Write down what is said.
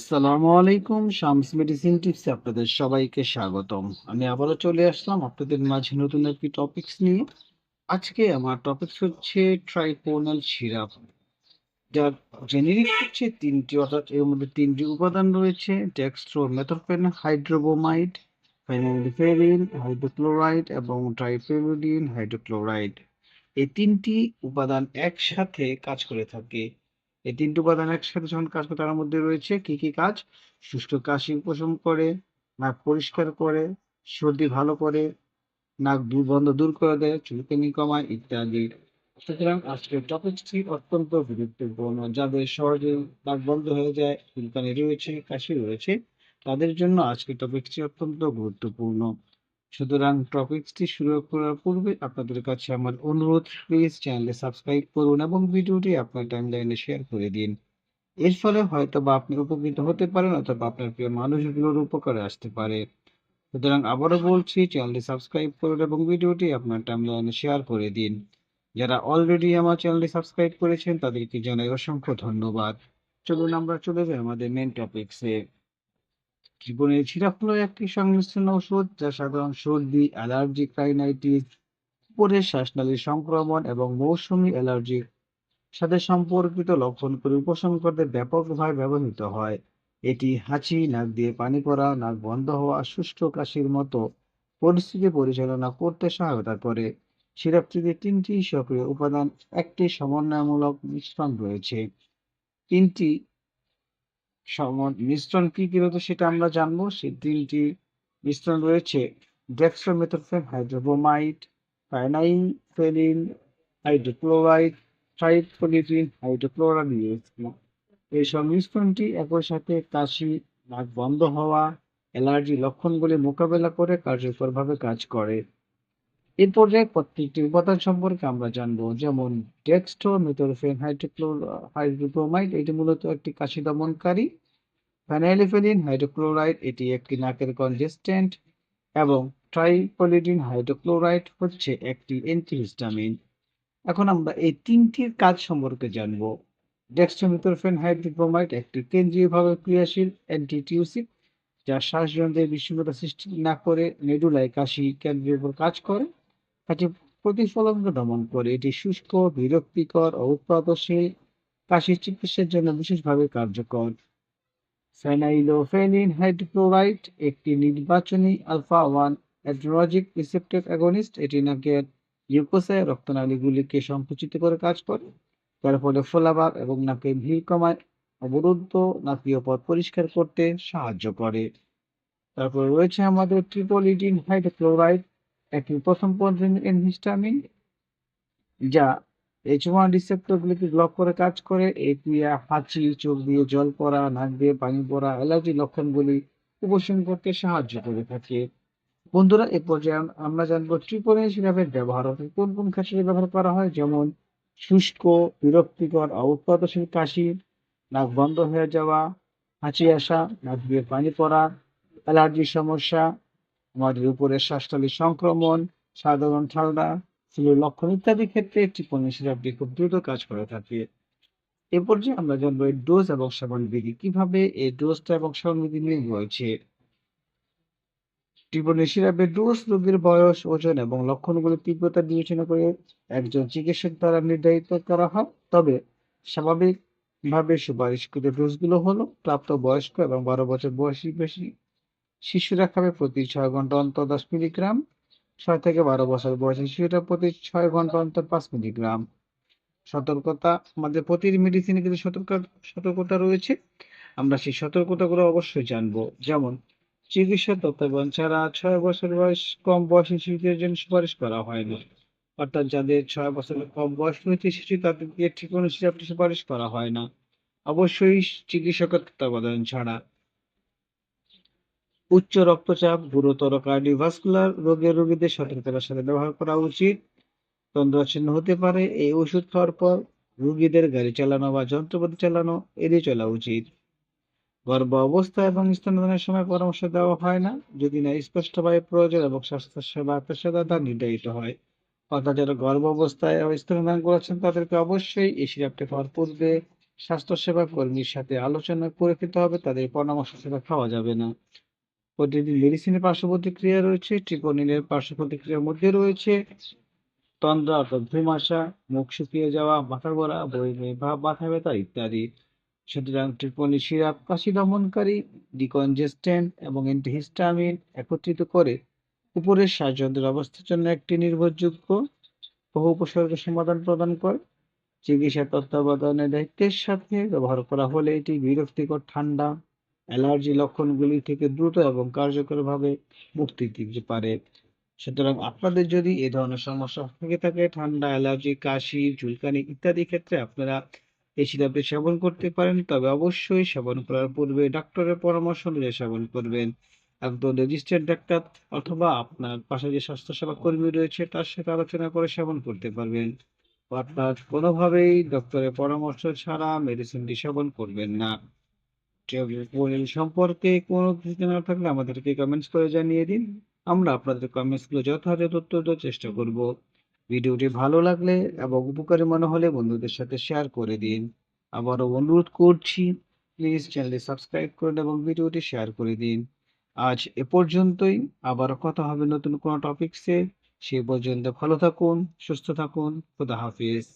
আসসালামু আলাইকুম, শামস মেডিসিন টিপসে আপনাদের সবাইকে স্বাগতম। আমি আবারও চলে আসলাম আপনাদের মাঝে নতুন একটি টপিকস নিয়ে। আজকে আমার টপিকস হচ্ছে ট্রাইপোনাল সিরাপ। যার জেনেরিক হচ্ছে তিনটি, অর্থাৎ এর মধ্যে তিনটি উপাদান রয়েছে ডেক্সট্রো মেথরফেন হাইড্রোবোমাইড ফেনাইলফেরিন হাইড্রোক্লোরাইড এবং ট্রাইফেরোডিন হাইড্রোক্লোরাইড এই তিনটি উপাদান একসাথে কাজ করে থাকে। এই তিনটি উপাদান একসাথে যখন কাজ করে, তার মধ্যে রয়েছে কি কি কাজ? শুষ্ক কাশি উপশম করে, নাক পরিষ্কার করে, সর্দি ভালো করে, নাক দুর্গন্ধ দূর করে দেয় চুলকানি কমায় ইত্যাদি। সুতরাং আজকের টপিকটি অত্যন্ত গুরুত্বপূর্ণ। যাদের সহজে নাক বন্ধ হয়ে যায়, চুলকানি রয়েছে, কাশি রয়েছে, তাদের জন্য আজকের টপিকটি অত্যন্ত গুরুত্বপূর্ণ। সুতরাং টপিকসটি শুরু করার পূর্বে আপনাদের কাছে আমার অনুরোধ প্লিজ চ্যানেলে সাবস্ক্রাইব করুন এবং ভিডিওটি আপনার টাইমলাইনে শেয়ার করে দিন। এর ফলে হয়তো বা আপনি উপকৃত হতে পারেন অথবা আপনার প্রিয় মানুষগুলোর উপকারে আসতে পারে। সুতরাং আবারও বলছি চ্যানেলটি সাবস্ক্রাইব করুন এবং ভিডিওটি আপনার টাইমলাইনে শেয়ার করে দিন। যারা অলরেডি আমার চ্যানেলটি সাবস্ক্রাইব করেছেন, তাদেরকে জানাই অসংখ্য ধন্যবাদ। চলুন আমরা চলে যাই আমাদের মেন টপিকসে জীবনের সিরাপ হলো একটি সংমিশ্রণ ঔষধ যা সাধারণ সর্দি, অ্যালার্জি রাইনাইটিস উপরের শ্বাসনালীর সংক্রমণ এবং মৌসুমী অ্যালার্জির সাথে সম্পর্কিত লক্ষণ করে উপশম করতে ব্যাপকভাবে ব্যবহৃত হয়। এটি হাঁচি, নাক দিয়ে পানি পড়া, নাক বন্ধ হওয়া শুষ্ক কাশির মতো পরিস্থিতি পরিচালনা করতে সহায়তা করে। সিরাপটিতে তিনটি সক্রিয় উপাদান, একটি সমন্বয়মূলক মিশ্রণ রয়েছে। তিনটি মিশ্রণ কি কি রয়েছে সেটা আমরা জানব। সেই তিনটি মিশ্রণ রয়েছে ডেক্সট্রোমেথোফেন হাইড্রোবোমাইড ফাইনাইলফেরিন হাইড্রোক্লোরাইড ট্রাইফোলিফিন হাইড্রোক্লোরাইড এই সংমিশ্রণটি একই সাথে কাশি, নাক বন্ধ হওয়া, অ্যালার্জি লক্ষণগুলি মোকাবেলা করে কার্যকরভাবে কাজ করে। এর পর্যায়ে প্রত্যেকটি উপাদান সম্পর্কে আমরা জানব, যেমন ডেক্সট্রো মেথোরফেন হাইড্রোক্লোর হাইড্রোক্লোমাইড এটি মূলত একটি কাশি দমনকারী। ফেনাইলিফেলিন হাইড্রোক্লোরাইড এটি একটি নাকের কনজেস্টেন্ট এবং ট্রাইপলিডিন হাইড্রোক্লোরাইড হচ্ছে একটি অ্যান্টিহিস্টামিন এখন আমরা এই তিনটির কাজ সম্পর্কে জানব। ডেক্সট্রোমিথরফেন হাইড্রোক্লোমাইড একটি কেন্দ্রীয়ভাবে ক্রিয়াশীল অ্যান্টিটিউসিভ যা শ্বাসযন্ত্রের বিশৃঙ্খলা সৃষ্টি না করে মেডুলায় কাশি কেন্দ্রের উপর কাজ করে। কাশি প্রতিফলনকে দমন করে। এটি শুষ্ক, বিরক্তিকর উৎপাদনশীল কাশির চিকিৎসার জন্য বিশেষভাবে কার্যকর। ফেনাইলোফেনিন হাইড্রোক্লোরাইড একটি নির্বাচনী alpha one adrenergic receptor agonist. এটি নাকের ইউকোসায় রক্তনালীগুলিকে সংকুচিত করে কাজ করে। যার ফলে ফোলাভাব এবং নাকের ভিড় কমায়, অবরুদ্ধ নাকীয় পথ পরিষ্কার করতে সাহায্য করে। তারপর রয়েছে আমাদের ট্রিপলিডিন হাইড্রোক্লোরাইড। একটি প্রথম এনহিস্টামিন যা এইচ ওয়ান রিসেপ্টরগুলিকে ব্লক করে কাজ করে এই ক্রিয়া হাঁচি, চোখ দিয়ে জল পড়া, নাক দিয়ে পানি পড়া অ্যালার্জি লক্ষণগুলি উপশম করতে সাহায্য করে থাকে। বন্ধুরা, এ পর্যায়ে আমরা জানব ট্রিপলিন সিরাপের ব্যবহার কোন কোন ক্ষেত্রে ব্যবহার করা হয়? যেমন শুষ্ক, বিরক্তিকর ও উৎপাদনশীল কাশি, নাক বন্ধ হয়ে যাওয়া, হাঁচি আসা, নাক দিয়ে পানি পড়া অ্যালার্জির সমস্যা আমাদের উপরের শ্বাসনালীর সংক্রমণ, সাধারণ ঠান্ডা ফ্লুর লক্ষণ ইত্যাদি ক্ষেত্রে ট্রিপলিন সিরাপটি খুব দ্রুত কাজ করে থাকে এ পর্যায়ে আমরা জানব এর ডোজ এবং সেবন বিধি, কীভাবে এই ডোজটা এবং সেবন বিধি নিয়ে রয়েছে? ট্রিপলিন সিরাপের ডোজ রোগীর বয়স, ওজন এবং লক্ষণগুলির তীব্রতা বিবেচনা করে একজন চিকিৎসক দ্বারা নির্ধারিত করা হয়। তবে স্বাভাবিকভাবে সুপারিশকৃত ডোজগুলো হলো প্রাপ্ত বয়স্ক এবং বারো বছর বয়সী বেশি শিশুরা খাবে প্রতি ছয় ঘণ্টা অন্তর দশ মিলিগ্রাম। ছয় থেকে বারো বছর বয়সী শিশুরা প্রতি ছয় ঘণ্টা অন্তর পাঁচ মিলিগ্রাম। সতর্কতা, আমাদের প্রতিটি মেডিসিনে কিন্তু সতর্ক, সতর্কতা রয়েছে। আমরা সেই সতর্কতাগুলো অবশ্যই জানব। যেমন, চিকিৎসা তত্ত্বাবধান ছাড়া ছয় বছর বয়স, কম বয়সী শিশুদের জন্য সুপারিশ করা হয় না। অর্থাৎ যাদের ছয় বছরের কম বয়স রয়েছে শিশু তাদেরকে ঠিক কোনো সিরাপটি সুপারিশ করা হয় না। অবশ্যই চিকিৎসকের তত্ত্বাবধান ছাড়া। উচ্চ রক্তচাপ গুরুতর কার্ডিওভাস্কুলার রোগের রোগীদের সতর্কতার সাথে ব্যবহার করা উচিত। তন্দ্রাচ্ছিন্ন হতে পারে এই ওষুধ খাওয়ার পর রোগীদের গাড়ি চালানো বা যন্ত্রপাতি চালানো এড়িয়ে চলা উচিত। গর্ভ অবস্থা এবং স্তনদানের সময় পরামর্শ দেওয়া হয় না যদি না স্পষ্টভাবে প্রয়োজন এবং স্বাস্থ্যসেবা পেশাদার নির্ধারিত হয়। অর্থাৎ যারা গর্ভ অবস্থায় এবং স্তনদান করেছেন তাদেরকে অবশ্যই এই সিরাপটি খাওয়ার পূর্বে স্বাস্থ্যসেবা কর্মীর সাথে আলোচনা করে খেতে হবে, তাদের পরামর্শ ছাড়া খাওয়া যাবে না। প্রতিটি মেডিসিনের পার্শ্ব প্রতিক্রিয়া রয়েছে, ট্রিপোনিলের পার্শ্ব প্রতিক্রিয়ার মধ্যে রয়েছে তন্দ্রা অর্থাৎ ঘুম আসা, মুখ শুকিয়ে যাওয়া, মাথা ঘোরা, বমি ভাব, মাথা ব্যথা ইত্যাদি। সুতরাং ট্রিপনি সিরাপ কাশি দমনকারী, ডিকনজেস্ট্যান্ট এবং অ্যান্টিহিস্টামিন একত্রিত করে উপরের শ্বাসযন্ত্রের অবস্থার জন্য একটি নির্ভরযোগ্য বহু উপসর্গের সমাধান প্রদান করে। চিকিৎসা তত্ত্বাবধানের দায়িত্বের সাথে ব্যবহার করা হলে এটি বিরক্তিকর ঠান্ডা, অ্যালার্জি লক্ষণগুলি থেকে দ্রুত এবং কার্যকরভাবে মুক্তি দিতে পারে। সুতরাং আপনাদের যদি এ ধরনের সমস্যা থেকে থাকে ঠান্ডা, অ্যালার্জি, কাশি, চুলকানি ইত্যাদি ক্ষেত্রে আপনারা এই সিরাপটি সেবন করতে পারেন। তবে অবশ্যই সেবন করার পূর্বে ডাক্তারের পরামর্শ অনুযায়ী সেবন করবেন। একদম রেজিস্টার্ড ডাক্তার অথবা আপনার পাশে যে স্বাস্থ্যসেবা কর্মী রয়েছে তার সাথে আলোচনা করে সেবন করতে পারবেন। অর্থাৎ কোনোভাবেই ডক্টরের পরামর্শ ছাড়া মেডিসিনটি সেবন করবেন না। ট্রিপোনিল সম্পর্কে কোনো কিছু জানার থাকলে আমাদেরকে কমেন্টস করে জানিয়ে দিন। আমরা আপনাদের কমেন্টসগুলো যথাযথ উত্তর দেওয়ার চেষ্টা করব। ভিডিওটি ভালো লাগলে এবং উপকারী মনে হলে বন্ধুদের সাথে শেয়ার করে দিন। আবারও অনুরোধ করছি প্লিজ চ্যানেলটি সাবস্ক্রাইব করুন এবং ভিডিওটি শেয়ার করে দিন। আজ এ পর্যন্তই। আবারও কথা হবে নতুন কোনো টপিকসে। সে পর্যন্ত ভালো থাকুন, সুস্থ থাকুন। খোদা হাফেজ।